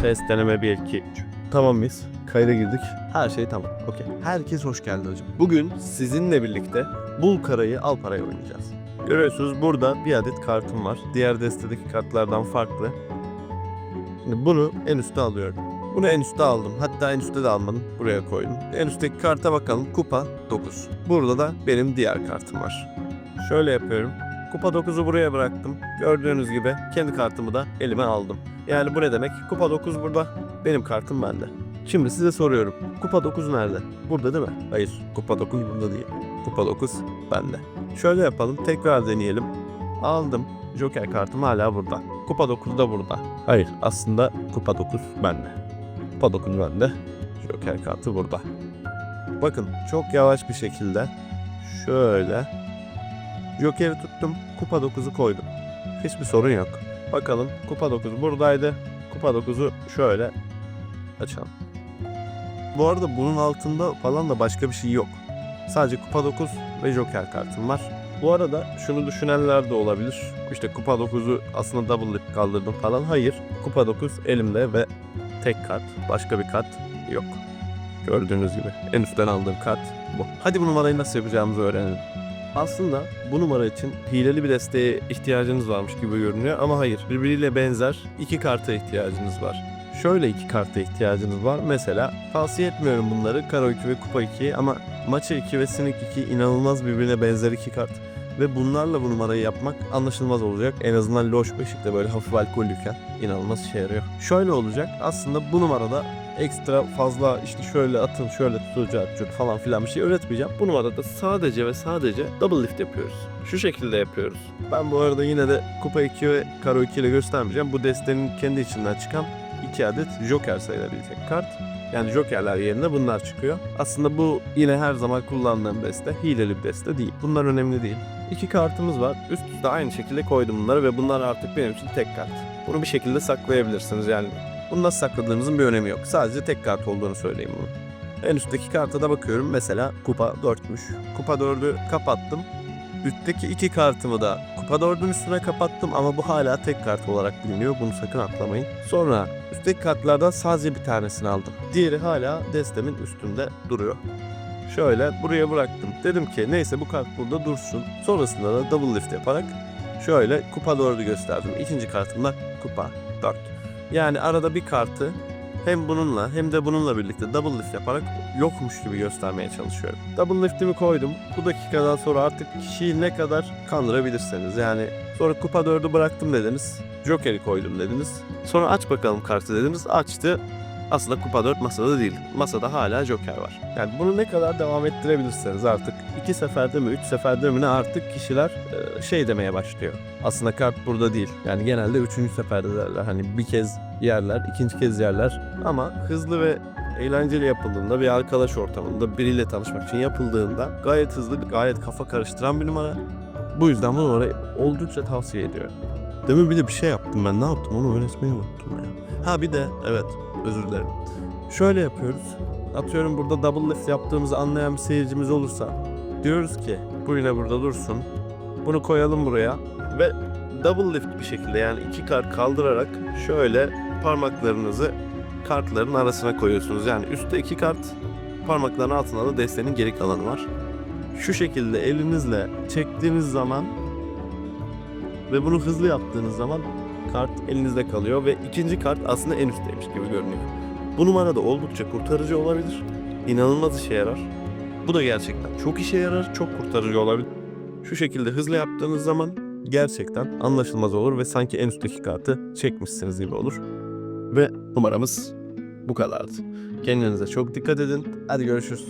Ses deneme 1 2 3. Tamam mıyız? Kayda girdik. Her şey tamam. Okey. Herkes hoş geldi hocam. Bugün sizinle birlikte bul karayı al parayı oynayacağız. Görüyorsunuz burada bir adet kartım var. Diğer destedeki kartlardan farklı. Şimdi bunu en üste alıyorum. Bunu en üste aldım. Hatta en üstte de almadım. Buraya koydum. En üstteki karta bakalım. Kupa 9. Burada da benim diğer kartım var. Şöyle yapıyorum. Kupa 9'u buraya bıraktım. Gördüğünüz gibi kendi kartımı da elime aldım. Yani bu ne demek? Kupa 9 burada. Benim kartım bende. Şimdi size soruyorum. Kupa 9 nerede? Burada değil mi? Hayır. Kupa 9 burada değil. Kupa 9 bende. Şöyle yapalım. Tekrar deneyelim. Aldım. Joker kartım hala burada. Kupa 9 da burada. Hayır. Aslında Kupa 9 bende. Kupa 9 bende. Joker kartı burada. Bakın çok yavaş bir şekilde şöyle Joker'i tuttum. Kupa 9'u koydum. Hiçbir sorun yok. Bakalım Kupa 9 buradaydı. Kupa 9'u şöyle açalım. Bu arada bunun altında falan da başka bir şey yok. Sadece Kupa 9 ve Joker kartım var. Bu arada şunu düşünenler de olabilir. İşte Kupa 9'u aslında double lip kaldırdım falan. Hayır. Kupa 9 elimde ve tek kart. Başka bir kart yok. Gördüğünüz gibi en üstten aldığım kart bu. Hadi bu numarayı nasıl yapacağımızı öğrenelim. Aslında bu numara için hileli bir desteğe ihtiyacınız varmış gibi görünüyor ama hayır. Birbiriyle benzer iki karta ihtiyacınız var. Şöyle iki karta ihtiyacınız var. Mesela tavsiye etmiyorum bunları. Karo 2 ve Kupa 2 ama Maça 2 ve Sinik 2 inanılmaz birbirine benzer iki kart. Ve bunlarla bu numarayı yapmak anlaşılmaz olacak. En azından loş beşikte böyle hafif alkollüyken inanılmaz işe yarıyor. Şöyle olacak. Aslında bu numarada ekstra fazla işte şöyle atın şöyle tutacak falan filan bir şey öğretmeyeceğim. Bu numarada sadece ve sadece double lift yapıyoruz. Şu şekilde yapıyoruz. Ben bu arada yine de Kupa 2 ve Karo 2 ile göstermeyeceğim. Bu destenin kendi içinden çıkan iki adet Joker sayılabilecek kart. Yani Joker'ler yerine bunlar çıkıyor. Aslında bu yine her zaman kullandığım deste. Hileli bir deste değil. Bunlar önemli değil. İki kartımız var. Üst üste aynı şekilde koydum bunları ve bunlar artık benim için tek kart. Bunu bir şekilde saklayabilirsiniz yani. Bunu nasıl sakladığınızın bir önemi yok. Sadece tek kart olduğunu söyleyeyim bunu. En üstteki karta da bakıyorum. Mesela kupa 4'müş. Kupa 4'ü kapattım. Üstteki iki kartımı da kupa 4'ün üstüne kapattım ama bu hala tek kart olarak biliniyor. Bunu sakın atlamayın. Sonra üstteki kartlardan sadece bir tanesini aldım. Diğeri hala destemin üstünde duruyor. Şöyle buraya bıraktım. Dedim ki neyse bu kart burada dursun. Sonrasında da double lift yaparak şöyle kupa 4'ü gösterdim. İkinci kartımda kupa 4. Yani arada bir kartı hem bununla hem de bununla birlikte double lift yaparak yokmuş gibi göstermeye çalışıyorum. Double liftimi koydum. Bu dakikadan sonra artık kişiyi ne kadar kandırabilirseniz yani sonra kupa 4'ü bıraktım dediniz. Joker'i koydum dediniz. Sonra aç bakalım kartı dediniz. Açtı. Aslında kupa 4 masada değil. Masada hala Joker var. Yani bunu ne kadar devam ettirebilirseniz artık iki seferde mi üç seferde mi ne artık kişiler e, şey demeye başlıyor. Aslında kart burada değil. Yani genelde üçüncü seferde derler. Hani bir kez yerler, ikinci kez yerler. Ama hızlı ve eğlenceli yapıldığında bir arkadaş ortamında biriyle tanışmak için yapıldığında gayet hızlı, gayet kafa karıştıran bir numara. Bu yüzden bu numarayı oldukça tavsiye ediyorum. Demin bir de bir şey yaptım ben. Ne yaptım onu öğretmeyi unuttum ya. Ha bir de evet özür dilerim. Şöyle yapıyoruz. Atıyorum burada double lift yaptığımızı anlayan bir seyircimiz olursa diyoruz ki bu yine burada dursun. Bunu koyalım buraya ve double lift bir şekilde yani iki kart kaldırarak şöyle parmaklarınızı kartların arasına koyuyorsunuz. Yani üstte iki kart parmakların altında da destenin geri kalanı var. Şu şekilde elinizle çektiğiniz zaman ve bunu hızlı yaptığınız zaman kart elinizde kalıyor ve ikinci kart aslında en üstteymiş gibi görünüyor. Bu numara da oldukça kurtarıcı olabilir. İnanılmaz işe yarar. Bu da gerçekten çok işe yarar, çok kurtarıcı olabilir. Şu şekilde hızlı yaptığınız zaman gerçekten anlaşılmaz olur ve sanki en üstteki kartı çekmişsiniz gibi olur. Ve numaramız bu kadardı. Kendinize çok dikkat edin. Hadi görüşürüz.